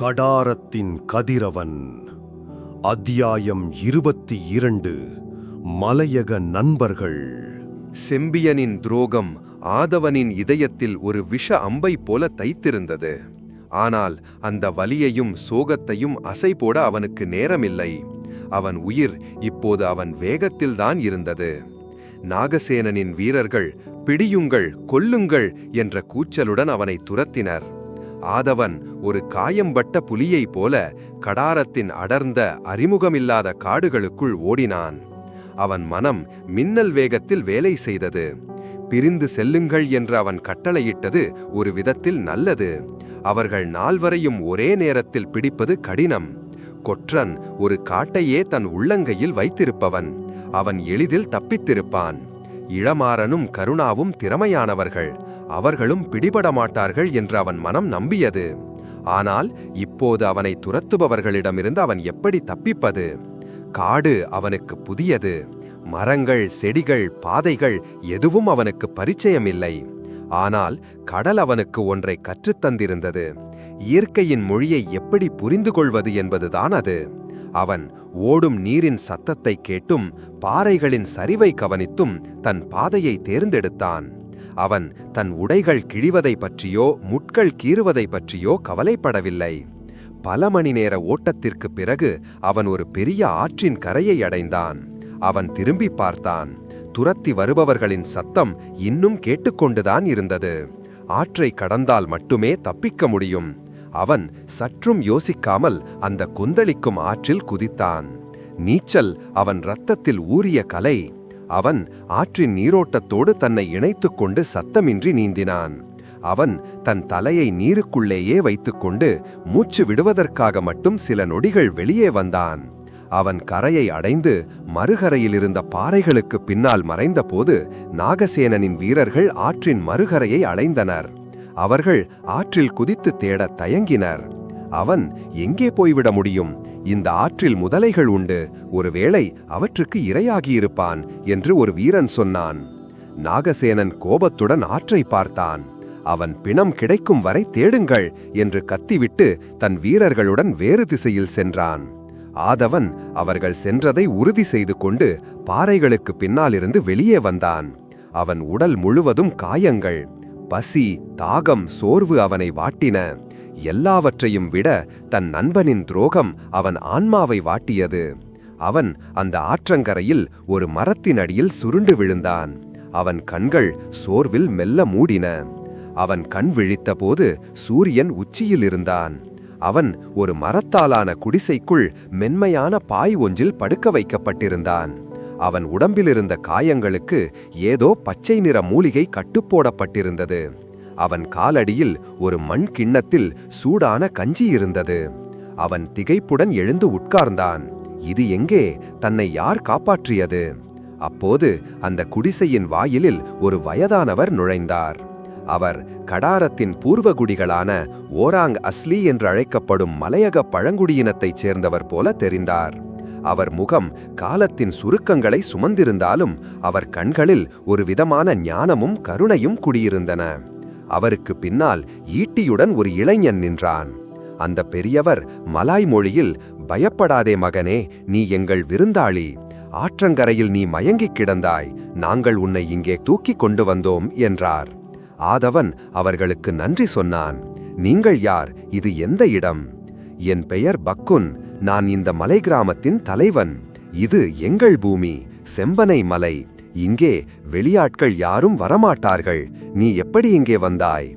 கடாரத்தின் கதிரவன். அத்தியாயம் இருபத்தி இரண்டு. மலையக நண்பர்கள். செம்பியனின் துரோகம் ஆதவனின் இதயத்தில் ஒரு விஷ அம்பை போல தைத்திருந்தது. ஆனால் அந்த வலியையும் சோகத்தையும் அசை போட அவனுக்கு நேரமில்லை. அவன் உயிர் இப்போது அவன் வேகத்தில்தான் இருந்தது. நாகசேனனின் வீரர்கள் பிடியுங்கள் கொல்லுங்கள் என்ற கூச்சலுடன் அவனை துரத்தினர். ஆதவன் ஒரு காயம்பட்ட புலியைப் போல கடாரத்தின் அடர்ந்த அறிமுகமில்லாத காடுகளுக்குள் ஓடினான். அவன் மனம் மின்னல் வேகத்தில் வேலை செய்தது. பிரிந்து செல்லுங்கள் என்று அவன் கட்டளையிட்டது ஒரு விதத்தில் நல்லது. அவர்கள் நால்வரையும் ஒரே நேரத்தில் பிடிப்பது கடினம். கொற்றன் ஒரு காட்டையே தன் உள்ளங்கையில் வைத்திருப்பவன். அவன் எளிதில் தப்பித்திருப்பான். இளமாறனும் கருணாவும் திறமையானவர்கள். அவர்களும் பிடிபட மாட்டார்கள் என்று அவன் மனம் நம்பியது. ஆனால் இப்போது அவனை துரத்துபவர்களிடமிருந்து அவன் எப்படி தப்பிப்பது? காடு அவனுக்கு புதியது. மரங்கள் செடிகள் பாதைகள் எதுவும் அவனுக்கு பரிச்சயமில்லை. ஆனால் கடல் அவனுக்கு ஒன்றை கற்றுத்தந்திருந்தது. இயற்கையின் மொழியை எப்படி புரிந்து கொள்வது என்பதுதான் அது. அவன் ஓடும் நீரின் சத்தத்தை கேட்டும் பாறைகளின் சரிவை கவனித்தும் தன் பாதையை தேர்ந்தெடுத்தான். அவன் தன் உடைகள் கிழிவதை பற்றியோ முட்கள் கீறுவதை பற்றியோ கவலைப்படவில்லை. பல மணி நேர ஓட்டத்திற்கு பிறகு அவன் ஒரு பெரிய ஆற்றின் கரையை அடைந்தான். அவன் திரும்பி பார்த்தான். துரத்தி வருபவர்களின் சத்தம் இன்னும் கேட்டுக்கொண்டுதான் இருந்தது. ஆற்றை கடந்தால் மட்டுமே தப்பிக்க முடியும். அவன் சற்றும் யோசிக்காமல் அந்த கொந்தளிக்கும் ஆற்றில் குதித்தான். நீச்சல் அவன் இரத்தத்தில் ஊறிய கலை. அவன் ஆற்றின் நீரோட்டத்தோடு தன்னை இணைத்துக் கொண்டு சத்தமின்றி நீந்தினான். அவன் தன் தலையை நீருக்குள்ளேயே வைத்துக்கொண்டு மூச்சு விடுவதற்காக மட்டும் சில நொடிகள் வெளியே வந்தான். அவன் கரையை அடைந்து மறுகரையில் இருந்த பாறைகளுக்கு பின்னால் மறைந்தபோது நாகசேனனின் வீரர்கள் ஆற்றின் மறுகரையை அடைந்தனர். அவர்கள் ஆற்றில் குதித்து தேட தயங்கினர். அவன் எங்கே போய்விட முடியும்? இந்த ஆற்றில் முதலைகள் உண்டு. ஒருவேளை அவற்றுக்கு இரையாகியிருப்பான் என்று ஒரு வீரன் சொன்னான். நாகசேனன் கோபத்துடன் ஆற்றை பார்த்தான். அவன் பிணம் கிடைக்கும் வரை தேடுங்கள் என்று கத்திவிட்டு தன் வீரர்களுடன் வேறு திசையில் சென்றான். ஆதவன் அவர்கள் சென்றதை உறுதி செய்து கொண்டு பாறைகளுக்கு பின்னாலிருந்து வெளியே வந்தான். அவன் உடல் முழுவதும் காயங்கள். பசி தாகம் சோர்வு அவனை வாட்டின. எல்லாவற்றையும் விட தன் நண்பனின் துரோகம் அவன் ஆன்மாவை வாட்டியது. அவன் அந்த ஆற்றங்கரையில் ஒரு மரத்தின் அடியில் சுருண்டு விழுந்தான். அவன் கண்கள் சோர்வில் மெல்ல மூடின. அவன் கண் விழித்தபோது சூரியன் உச்சியில் இருந்தான். அவன் ஒரு மரத்தாலான குடிசைக்குள் மென்மையான பாய் ஒன்றில் படுக்க வைக்கப்பட்டிருந்தான். அவன் உடம்பிலிருந்த காயங்களுக்கு ஏதோ பச்சை நிற மூலிகை கட்டுப்போடப்பட்டிருந்தது. அவன் காலடியில் ஒரு மண் கிண்ணத்தில் சூடான கஞ்சி இருந்தது. அவன் திகைப்புடன் எழுந்து உட்கார்ந்தான். இது எங்கே? தன்னை யார் காப்பாற்றியது? அப்போது அந்த குடிசையின் வாயிலில் ஒரு வயதானவர் நுழைந்தார். அவர் கடாரத்தின் பூர்வகுடிகளான ஓராங் அஸ்லி என்று அழைக்கப்படும் மலையக பழங்குடியினத்தைச் சேர்ந்தவர் போல தெரிந்தார். அவர் முகம் காலத்தின் சுருக்கங்களை சுமந்திருந்தாலும் அவர் கண்களில் ஒரு விதமான ஞானமும் கருணையும் குடியிருந்தன. அவருக்கு பின்னால் ஈட்டியுடன் ஒரு இளைஞன் நின்றான். அந்த பெரியவர் மலாய் மொழியில் பயப்படாதே மகனே நீ எங்கள் விருந்தாளி. ஆற்றங்கரையில் நீ மயங்கிக் கிடந்தாய். நாங்கள் உன்னை இங்கே தூக்கிக் கொண்டு வந்தோம் என்றார். ஆதவன் அவர்களுக்கு நன்றி சொன்னான். நீங்கள் யார்? இது எந்த இடம்? என் பெயர் பக்குன். நான் இந்த மலை கிராமத்தின் தலைவன். இது எங்கள் பூமி செம்பனை மலை. இங்கே வெளியாட்கள் யாரும் வரமாட்டார்கள். நீ எப்படி இங்கே வந்தாய்?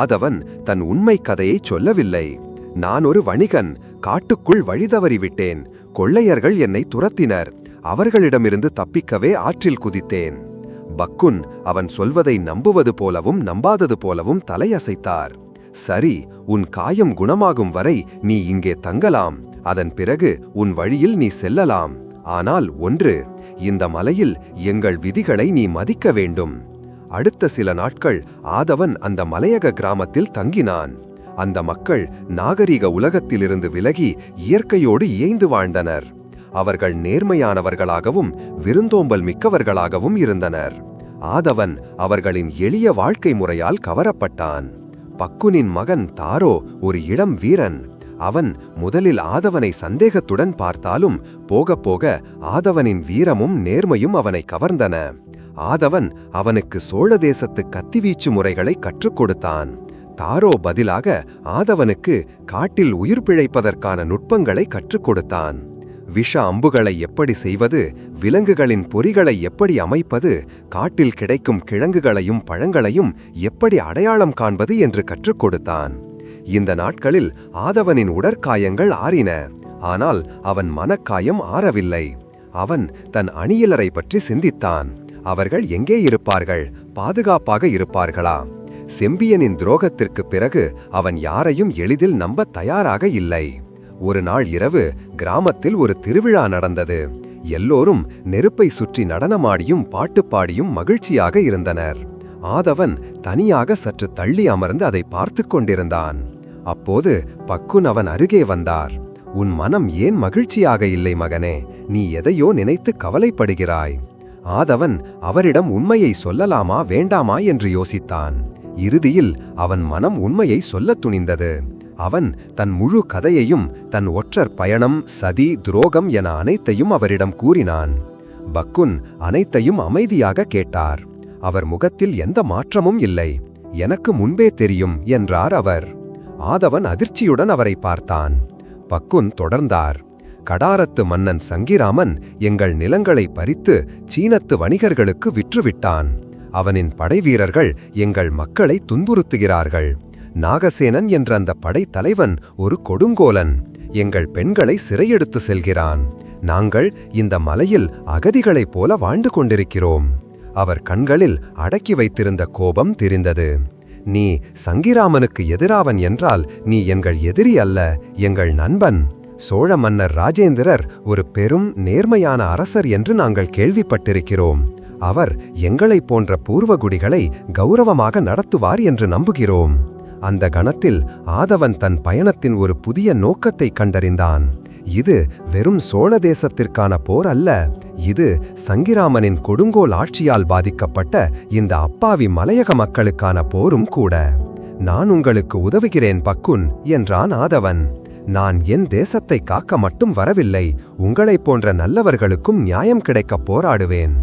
ஆதவன் தன் உண்மை கதையை சொல்லவில்லை. நான் ஒரு வணிகன் காட்டுக்குள் வழிதவறிவிட்டேன் கொள்ளையர்கள் என்னை துரத்தினர். அவர்களிடமிருந்து தப்பிக்கவே ஆற்றில் குதித்தேன். பக்குன் அவன் சொல்வதை நம்புவது போலவும் நம்பாதது போலவும் தலையசைத்தார். சரி உன் காயம் குணமாகும் வரை நீ இங்கே தங்கலாம். அதன் பிறகு உன் வழியில் நீ செல்லலாம். ஆனால் ஒன்று இந்த மலையில் எங்கள் விதிகளை நீ மதிக்க வேண்டும். அடுத்த சில நாட்கள் ஆதவன் அந்த மலையக கிராமத்தில் தங்கினான். அந்த மக்கள் நாகரிக உலகத்திலிருந்து விலகி இயற்கையோடு இயைந்து வாழ்ந்தனர். அவர்கள் நேர்மையானவர்களாகவும் விருந்தோம்பல் மிக்கவர்களாகவும் இருந்தனர். ஆதவன் அவர்களின் எளிய வாழ்க்கை முறையால் கவரப்பட்டான். பக்குனின் மகன் தாரோ ஒரு இளம் வீரன். அவன் முதலில் ஆதவனை சந்தேகத்துடன் பார்த்தாலும் போக போக ஆதவனின் வீரமும் நேர்மையும் அவனை கவர்ந்தன. ஆதவன் அவனுக்கு சோழ தேசத்து கத்திவீச்சு முறைகளை கற்றுக் கொடுத்தான். தாரோ பதிலாக ஆதவனுக்கு காட்டில் உயிர் பிழைப்பதற்கான நுட்பங்களை கற்றுக் கொடுத்தான். விஷ அம்புகளை எப்படி செய்வது விலங்குகளின் பொறிகளை எப்படி அமைப்பது காட்டில் கிடைக்கும் கிழங்குகளையும் பழங்களையும் எப்படி அடையாளம் காண்பது என்று கற்றுக் கொடுத்தான். இந்த நாட்களில் ஆதவனின் உடற்காயங்கள் ஆறின. ஆனால் அவன் மனக்காயம் ஆறவில்லை. அவன் தன் அணியலரை பற்றி சிந்தித்தான். அவர்கள் எங்கே இருப்பார்கள்? பாதுகாப்பாக இருப்பார்களா? செம்பியனின் துரோகத்திற்கு பிறகு அவன் யாரையும் எளிதில் நம்ப தயாராக இல்லை. ஒரு நாள் இரவு கிராமத்தில் ஒரு திருவிழா நடந்தது. எல்லோரும் நெருப்பை சுற்றி நடனமாடியும் பாட்டு பாடியும் மகிழ்ச்சியாக இருந்தனர். ஆதவன் தனியாக சற்று தள்ளி அமர்ந்து அதை பார்த்து கொண்டிருந்தான். அப்போது பக்குன் அவன் அருகே வந்தார். உன் மனம் ஏன் மகிழ்ச்சியாக இல்லை மகனே? நீ எதையோ நினைத்து கவலைப்படுகிறாய். ஆதவன் அவரிடம் உண்மையை சொல்லலாமா வேண்டாமா என்று யோசித்தான். இறுதியில் அவன் மனம் உண்மையை சொல்லத் துணிந்தது. அவன் தன் முழு கதையையும் தன் ஒற்றர் பயணம் சதி துரோகம் என அனைத்தையும் அவரிடம் கூறினான். பக்குன் அனைத்தையும் அமைதியாக கேட்டார். அவர் முகத்தில் எந்த மாற்றமும் இல்லை. எனக்கு முன்பே தெரியும் என்றார் அவர். ஆதவன் அதிர்ச்சியுடன் அவரை பார்த்தான். பக்குன் தொடர்ந்தார். கடாரத்து மன்னன் சங்கிராமன் எங்கள் நிலங்களை பறித்து சீனத்து வணிகர்களுக்கு விற்றுவிட்டான். அவனின் படைவீரர்கள் எங்கள் மக்களை துன்புறுத்துகிறார்கள். நாகசேனன் என்ற அந்த படைத்தலைவன் தலைவன் ஒரு கொடுங்கோலன். எங்கள் பெண்களை சிறையெடுத்து செல்கிறான். நாங்கள் இந்த மலையில் அகதிகளைப் போல வாழ்ந்து கொண்டிருக்கிறோம். அவர் கண்களில் அடக்கி வைத்திருந்த கோபம் தெரிந்தது. நீ சங்கிராமனுக்கு எதிராவன் என்றால் நீ எங்கள் எதிரி அல்ல எங்கள் நண்பன். சோழ மன்னர் ராஜேந்திரர் ஒரு பெரும் நேர்மையான அரசர் என்று நாங்கள் கேள்விப்பட்டிருக்கிறோம். அவர் எங்களைப் போன்ற பூர்வகுடிகளை கௌரவமாக நடத்துவார் என்று நம்புகிறோம். அந்த கணத்தில் ஆதவன் தன் பயணத்தின் ஒரு புதிய நோக்கத்தை கண்டறிந்தான். இது வெறும் சோழ தேசத்திற்கான போர் அல்ல. இது சங்கிராமனின் கொடுங்கோல் ஆட்சியால் பாதிக்கப்பட்ட இந்த அப்பாவி மலையக மக்களுக்கான போரும் கூட. நான் உங்களுக்கு உதவுகிறேன் பக்குன் என்றான் ஆதவன். நான் என் தேசத்தை காக்க மட்டும் வரவில்லை உங்களைப் போன்ற நல்லவர்களுக்கும் நியாயம் கிடைக்கப் போராடுவேன்.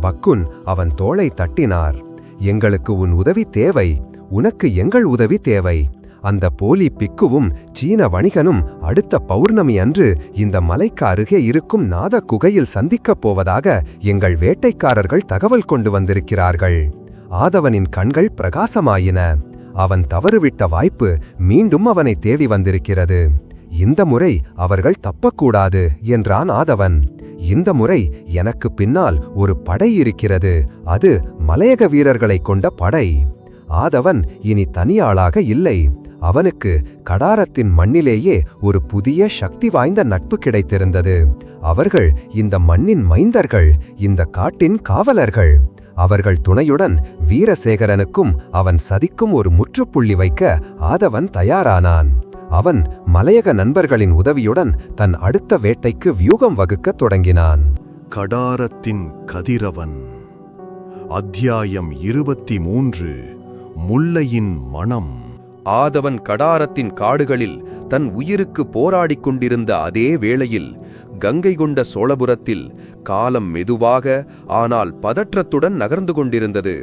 பக்குன் அவன் தோளை தட்டினார். எங்களுக்கு உன் உதவி தேவை உனக்கு எங்கள் உதவி தேவை. அந்த போலி பிக்குவும் சீன வணிகனும் அடுத்த பௌர்ணமி அன்று இந்த மலைக்கு அருகே இருக்கும் நாத குகையில் சந்திக்கப் போவதாக எங்கள் வேட்டைக்காரர்கள் தகவல் கொண்டு வந்திருக்கிறார்கள். ஆதவனின் கண்கள் பிரகாசமாயின. அவன் தவறுவிட்ட வாய்ப்பு மீண்டும் அவனை தேடி வந்திருக்கிறது. இந்த முறை அவர்கள் தப்பக்கூடாது என்றான் ஆதவன். இந்த முறை எனக்கு பின்னால் ஒரு படை இருக்கிறது. அது மலையக வீரர்களைக் கொண்ட படை. ஆதவன் இனி தனியாளாக இல்லை. அவனுக்கு கடாரத்தின் மண்ணிலேயே ஒரு புதிய சக்தி வாய்ந்த நட்பு கிடைத்திருந்தது. அவர்கள் இந்த மண்ணின் மைந்தர்கள் இந்த காட்டின் காவலர்கள். அவர்கள் துணையுடன் வீரசேகரனுக்கும் அவன் சதிக்கும் ஒரு முற்றுப்புள்ளி வைக்க ஆதவன் தயாரானான். அவன் மலையக நண்பர்களின் உதவியுடன் தன் அடுத்த வேட்டைக்கு வியூகம் வகுக்கத் தொடங்கினான். கடாரத்தின் கதிரவன். அத்தியாயம் இருபத்தி மூன்று. முல்லையின் மனம் ஆதவன் கடாரத்தின் காடுகளில் தன் உயிருக்கு போராடிக் கொண்டிருந்த அதே வேளையில் கங்கை கொண்ட சோழபுரத்தில் காலம் மெதுவாக ஆனால் பதற்றத்துடன் நகர்ந்து கொண்டிருந்தது.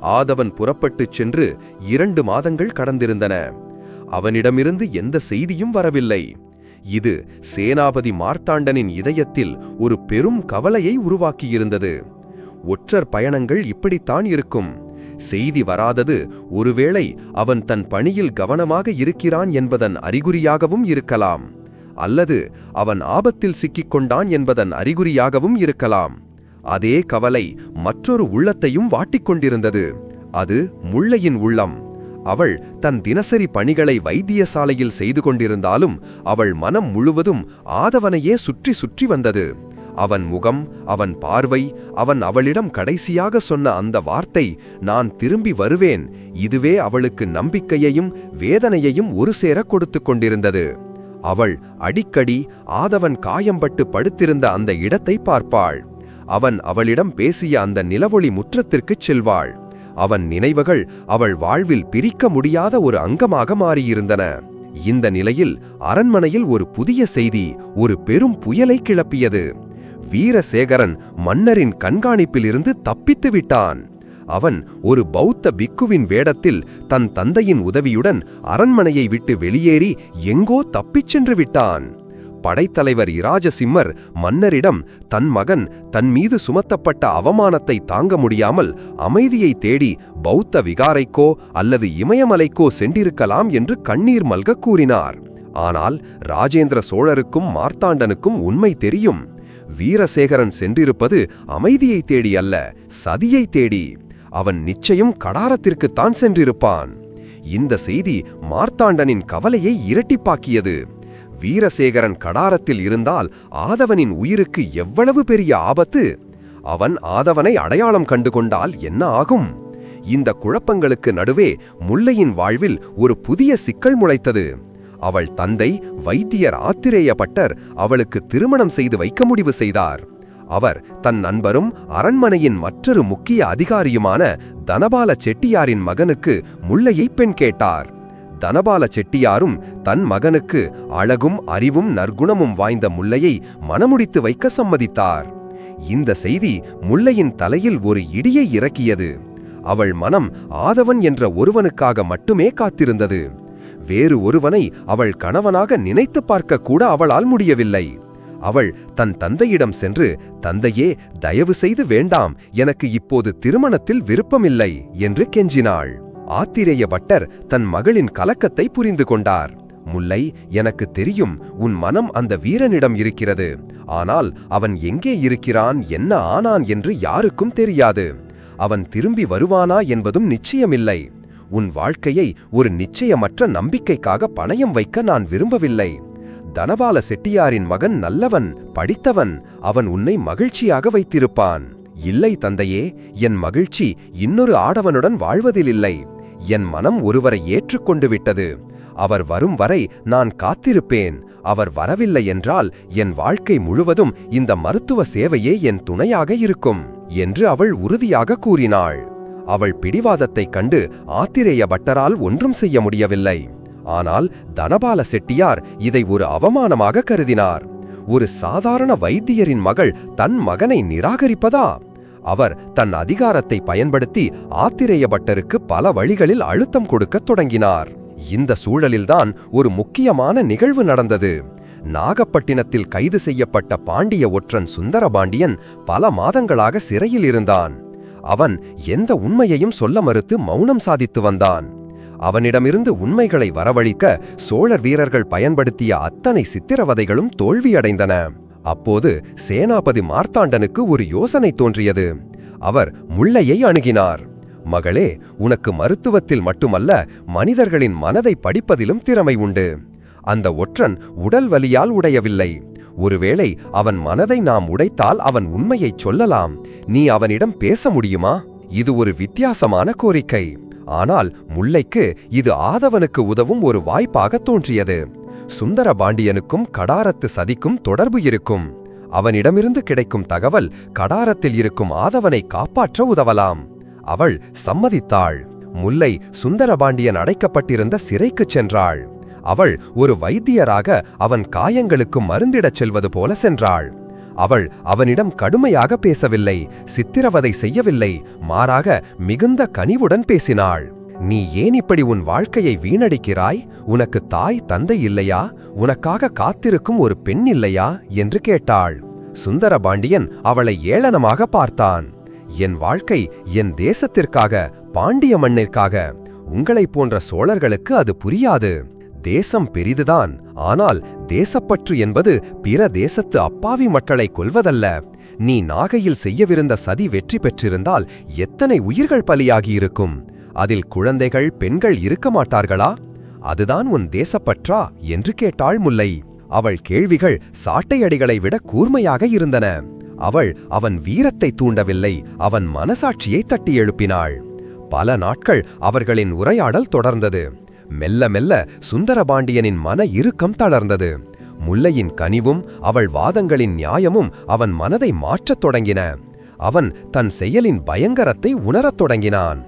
ஆதவன் புறப்பட்டுச் சென்று இரண்டு மாதங்கள் கடந்திருந்தன. அவனிடமிருந்து எந்த செய்தியும் வரவில்லை. இது சேனாபதி மார்த்தாண்டனின் இதயத்தில் ஒரு பெரும் கவலையை உருவாக்கியிருந்தது. ஒற்றர் பயணங்கள் இப்படித்தான் இருக்கும். செய்தி வராதது ஒருவேளை அவன் தன் பணியில் கவனமாக இருக்கிறான் என்பதன் அறிகுறியாகவும் இருக்கலாம் அல்லது அவன் ஆபத்தில் சிக்கிக்கொண்டான் என்பதன் அறிகுறியாகவும் இருக்கலாம். அதே கவலை மற்றொரு உள்ளத்தையும் வாட்டிக்கொண்டிருந்தது அது முள்ளையின் உள்ளம். அவள் தன் தினசரி பணிகளை வைத்தியசாலையில் செய்து கொண்டிருந்தாலும் அவள் மனம் முழுவதும் ஆதவனையே சுற்றி சுற்றி வந்தது. அவன் முகம் அவன் பார்வை அவன் அவளிடம் கடைசியாக சொன்ன அந்த வார்த்தை நான் திரும்பி வருவேன். இதுவே அவளுக்கு நம்பிக்கையையும் வேதனையையும் ஒரு சேர கொடுத்து கொண்டிருந்தது. அவள் அடிக்கடி ஆதவன் காயம்பட்டு படுத்திருந்த அந்த இடத்தை பார்ப்பாள். அவன் அவளிடம் பேசிய அந்த நிலவொளி முற்றத்திற்குச் செல்வாள். அவன் நினைவுகள் அவள் வாழ்வில் பிரிக்க முடியாத ஒரு அங்கமாக மாறியிருந்தன. இந்த நிலையில் அரண்மனையில் ஒரு புதிய செய்தி ஒரு பெரும் புயலை கிளப்பியது. வீரசேகரன் மன்னரின் கண்காணிப்பிலிருந்து தப்பித்து விட்டான். அவன் ஒரு பௌத்த பிக்குவின் வேடத்தில் தன் தந்தையின் உதவியுடன் அரண்மனையை விட்டு வெளியேறி எங்கோ தப்பிச் சென்று விட்டான். படைத்தலைவர் இராஜசிம்மர் மன்னரிடம் தன் மகன் தன் மீது சுமத்தப்பட்ட அவமானத்தை தாங்க முடியாமல் அமைதியை தேடி பௌத்த விகாரைக்கோ அல்லது இமயமலைக்கோ சென்றிருக்கலாம் என்று கண்ணீர் மல்க கூறினார். ஆனால் ராஜேந்திர சோழருக்கும் மார்த்தாண்டனுக்கும் உண்மை தெரியும். வீரசேகரன் சென்றிருப்பது அமைதியை தேடி அல்ல சதியை தேடி. அவன் நிச்சயம் கடாரத்திற்குத்தான் சென்றிருப்பான். இந்த செய்தி மார்த்தாண்டனின் கவலையை இரட்டிப்பாக்கியது. வீரசேகரன் கடாரத்தில் இருந்தால் ஆதவனின் உயிருக்கு எவ்வளவு பெரிய ஆபத்து? அவன் ஆதவனை அடையாளம் கண்டு கொண்டால் என்ன ஆகும்? இந்த குழப்பங்களுக்கு நடுவே முல்லையின் வாழ்வில் ஒரு புதிய சிக்கல் முளைத்தது. அவள் தந்தை வைத்தியர் ஆத்திரேய பட்டர் அவளுக்கு திருமணம் செய்து வைக்க முடிவு செய்தார். அவர் தன் நண்பரும் அரண்மனையின் மற்றொரு முக்கிய அதிகாரியுமான தனபால செட்டியாரின் மகனுக்கு முல்லையை பெண் கேட்டார். தனபால செட்டியாரும் தன் மகனுக்கு அழகும் அறிவும் நற்குணமும் வாய்ந்த முல்லையை மணமுடித்து வைக்க சம்மதித்தார். இந்த செய்தி முல்லையின் தலையில் ஒரு இடியை இறக்கியது. அவள் மனம் ஆதவன் என்ற ஒருவனுக்காக மட்டுமே காத்திருந்தது. வேறு ஒருவனை அவள் கணவனாக நினைத்து பார்க்க கூட அவளால் முடியவில்லை. அவள் தன் தந்தையிடம் சென்று தந்தையே தயவு செய்து வேண்டாம் எனக்கு இப்போது திருமணத்தில் விருப்பமில்லை என்று கெஞ்சினாள். ஆத்திரேய பட்டர் தன் மகளின் கலக்கத்தை புரிந்து கொண்டார். முல்லை எனக்கு தெரியும் உன் மனம் அந்த வீரனிடம் இருக்கிறது. ஆனால் அவன் எங்கே இருக்கிறான் என்ன ஆனான் என்று யாருக்கும் தெரியாது. அவன் திரும்பி வருவானா என்பதும் நிச்சயமில்லை. உன் வாழ்க்கையை ஒரு நிச்சயமற்ற நம்பிக்கைக்காக பணயம் வைக்க நான் விரும்பவில்லை. தனபால செட்டியாரின் மகன் நல்லவன் படித்தவன் அவன் உன்னை மகிழ்ச்சியாக வைத்திருப்பான். இல்லை தந்தையே என் மகிழ்ச்சி இன்னொரு ஆடவனுடன் வாழ்வதிலில்லை. என் மனம் ஒருவரை ஏற்றுக்கொண்டு விட்டது. அவர் வரும் வரை நான் காத்திருப்பேன். அவர் வரவில்லை என்றால் என் வாழ்க்கை முழுவதும் இந்த மருத்துவ சேவையே என் துணையாக இருக்கும் என்று அவள் உறுதியாக கூறினாள். அவள் பிடிவாதத்தைக் கண்டு ஆத்திரேய பட்டரால் ஒன்றும் செய்ய முடியவில்லை. ஆனால் தனபால செட்டியார் இதை ஒரு அவமானமாக கருதினார். ஒரு சாதாரண வைத்தியரின் மகள் தன் மகனை நிராகரிப்பதா? அவர் தன் அதிகாரத்தை பயன்படுத்தி ஆத்திரேய பட்டருக்கு பல வழிகளில் அழுத்தம் கொடுக்கத் தொடங்கினார். இந்த சூழலில்தான் ஒரு முக்கியமான நிகழ்வு நடந்தது. நாகப்பட்டினத்தில் கைது செய்யப்பட்ட பாண்டிய ஒற்றன் சுந்தரபாண்டியன் பல மாதங்களாக சிறையில் இருந்தான். அவன் எந்த உண்மையையும் சொல்ல மறுத்து மௌனம் சாதித்து வந்தான். அவனிடமிருந்து உண்மைகளை வரவழிக்க சோழர் வீரர்கள் பயன்படுத்திய அத்தனை சித்திரவதைகளும் தோல்வியடைந்தன. அப்போது சேனாபதி மார்த்தாண்டனுக்கு ஒரு யோசனை தோன்றியது. அவர் முல்லையை அணுகினார். மகளே உனக்கு மருத்துவத்தில் மட்டுமல்ல மனிதர்களின் மனதை படிப்பதிலும் திறமை உண்டு. அந்த ஒற்றன் உடல் வலியால் உடையவில்லை. ஒருவேளை அவன் மனதை நாம் உடைத்தால் அவன் உண்மையைச் சொல்லலாம். நீ அவனிடம் பேச முடியுமா? இது ஒரு வித்தியாசமான கோரிக்கை. ஆனால் முல்லைக்கு இது ஆதவனுக்கு உதவும் ஒரு வாய்ப்பாக தோன்றியது. சுந்தரபாண்டியனுக்கும் கடாரத்து சதிக்கும் தொடர்பு இருக்கும். அவனிடமிருந்து கிடைக்கும் தகவல் கடாரத்தில் இருக்கும் ஆதவனை காப்பாற்ற உதவலாம். அவள் சம்மதித்தாள். முல்லை சுந்தரபாண்டியன் அடைக்கப்பட்டிருந்த சிறைக்குச் சென்றாள். அவள் ஒரு வைத்தியராக அவன் காயங்களுக்கு மருந்திடச் செல்வது போல சென்றாள். அவள் அவனிடம் கடுமையாக பேசவில்லை சித்திரவதை செய்யவில்லை மாறாக மிகுந்த கனிவுடன் பேசினாள். நீ ஏன் இப்படி உன் வாழ்க்கையை வீணடிக்கிறாய்? உனக்கு தாய் தந்தை இல்லையா? உனக்காக காத்திருக்கும் ஒரு பெண் இல்லையா? என்று கேட்டாள். சுந்தரபாண்டியன் அவளை ஏளனமாக பார்த்தான். என் வாழ்க்கை என் தேசத்திற்காக பாண்டிய மண்ணிற்காக. உங்களைப் போன்ற சோழர்களுக்கு அது புரியாது. தேசம் பெரிதுதான். ஆனால் தேசப்பற்று என்பது பிற தேசத்து அப்பாவி மக்களை கொல்வதல்ல. நீ நாகையில் செய்யவிருந்த சதி வெற்றி பெற்றிருந்தால் எத்தனை உயிர்கள் பலியாகியிருக்கும்? அதில் குழந்தைகள் பெண்கள் இருக்க மாட்டார்களா? அதுதான் உன் தேசப்பற்றா? என்று கேட்டாள் முல்லை. அவள் கேள்விகள் சாட்டையடிகளை விட கூர்மையாக இருந்தன. அவள் அவன் வீரத்தை தூண்டவில்லை. அவன் மனசாட்சியை தட்டி எழுப்பினாள். பல நாட்கள் அவர்களின் உரையாடல் தொடர்ந்தது. மெல்ல மெல்ல சுந்தரபாண்டியனின் மன இறுக்கம் தளர்ந்தது. முல்லையின் கனிவும் அவள் வாதங்களின் நியாயமும் அவன் மனதை மாற்றத் தொடங்கின. அவன் தன் செயலின் பயங்கரத்தை உணரத் தொடங்கினான்.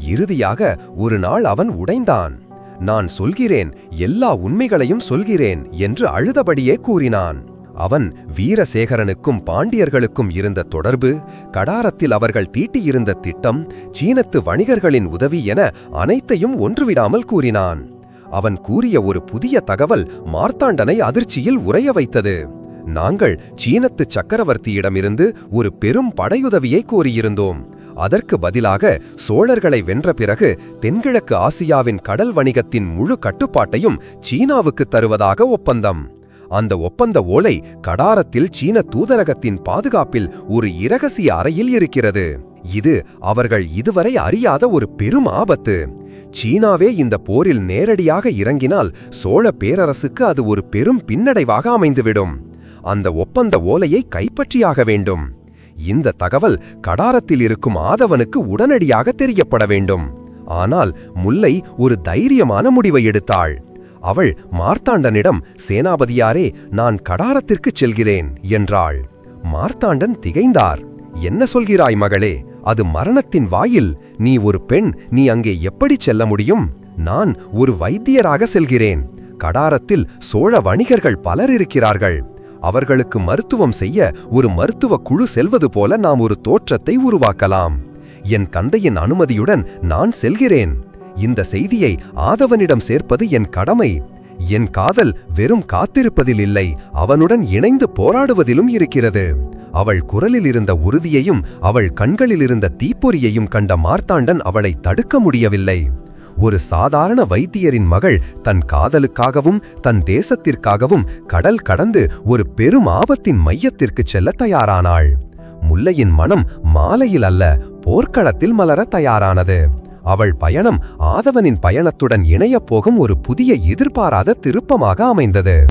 இறுதியாக ஒரு நாள் அவன் உடைந்தான். நான் சொல்கிறேன் எல்லா உண்மைகளையும் சொல்கிறேன் என்று அழுதபடியே கூறினான். அவன் வீரசேகரனுக்கும் பாண்டியர்களுக்கும் இருந்த தொடர்பு கடாரத்தில் அவர்கள் தீட்டியிருந்த திட்டம் சீனத்து வணிகர்களின் உதவி என அனைத்தையும் ஒன்றுவிடாமல் கூறினான். அவன் கூறிய ஒரு புதிய தகவல் மார்த்தாண்டனை அதிர்ச்சியில் உறைய வைத்தது. நாங்கள் சீனத்து சக்கரவர்த்தியிடமிருந்து ஒரு பெரும் படையுதவியை கோரியிருந்தோம். அதற்கு பதிலாக சோழர்களை வென்ற பிறகு தென்கிழக்கு ஆசியாவின் கடல் வணிகத்தின் முழு கட்டுப்பாட்டையும் சீனாவுக்கு தருவதாக ஒப்பந்தம். அந்த ஒப்பந்த ஓலை கடாரத்தில் சீன தூதரகத்தின் பாதுகாப்பில் ஒரு இரகசிய அறையில் இருக்கிறது. இது அவர்கள் இதுவரை அறியாத ஒரு பெரும் ஆபத்து. சீனாவே இந்த போரில் நேரடியாக இறங்கினால் சோழ பேரரசுக்கு அது ஒரு பெரும் பின்னடைவாக அமைந்துவிடும். அந்த ஒப்பந்த ஓலையை கைப்பற்றியாக வேண்டும். இந்த தகவல் கடாரத்தில் இருக்கும் ஆதவனுக்கு உடனடியாக தெரியப்பட வேண்டும். ஆனால் முல்லை ஒரு தைரியமான முடிவை எடுத்தாள். அவள் மார்த்தாண்டனிடம் சேனாபதியாரே நான் கடாரத்திற்குச் செல்கிறேன் என்றாள். மார்த்தாண்டன் திகைந்தார். என்ன சொல்கிறாய் மகளே அது மரணத்தின் வாயில். நீ ஒரு பெண் நீ அங்கே எப்படி செல்ல முடியும்? நான் ஒரு வைத்தியராக செல்கிறேன். கடாரத்தில் சோழ வணிகர்கள் பலர் இருக்கிறார்கள். அவர்களுக்கு மருத்துவம் செய்ய ஒரு மருத்துவ குழு செல்வது போல நாம் ஒரு தோற்றத்தை உருவாக்கலாம். என் தந்தையின் அனுமதியுடன் நான் செல்கிறேன். இந்த செய்தியை ஆதவனிடம் சேர்ப்பது என் கடமை. என் காதல் வெறும் காத்திருப்பதில் இல்லை அவனுடன் இணைந்து போராடுவதிலும் இருக்கிறது. அவள் குரலில் இருந்த உறுதியையும் அவள் கண்களில் இருந்த தீப்பொறியையும் கண்ட மார்த்தாண்டன் அவளை தடுக்க முடியவில்லை. ஒரு சாதாரண வைத்தியரின் மகள் தன் காதலுக்காகவும் தன் தேசத்திற்காகவும் கடல் கடந்து ஒரு பெரும் ஆபத்தின் மையத்திற்கு செல்ல தயாரானாள். முல்லையின் மனம் மாலையில் அல்ல போர்க்களத்தில் மலர தயாரானது. அவள் பயணம் ஆதவனின் பயணத்துடன் இணையப் போகும் ஒரு புதிய எதிர்பாராத திருப்பமாக அமைந்தது.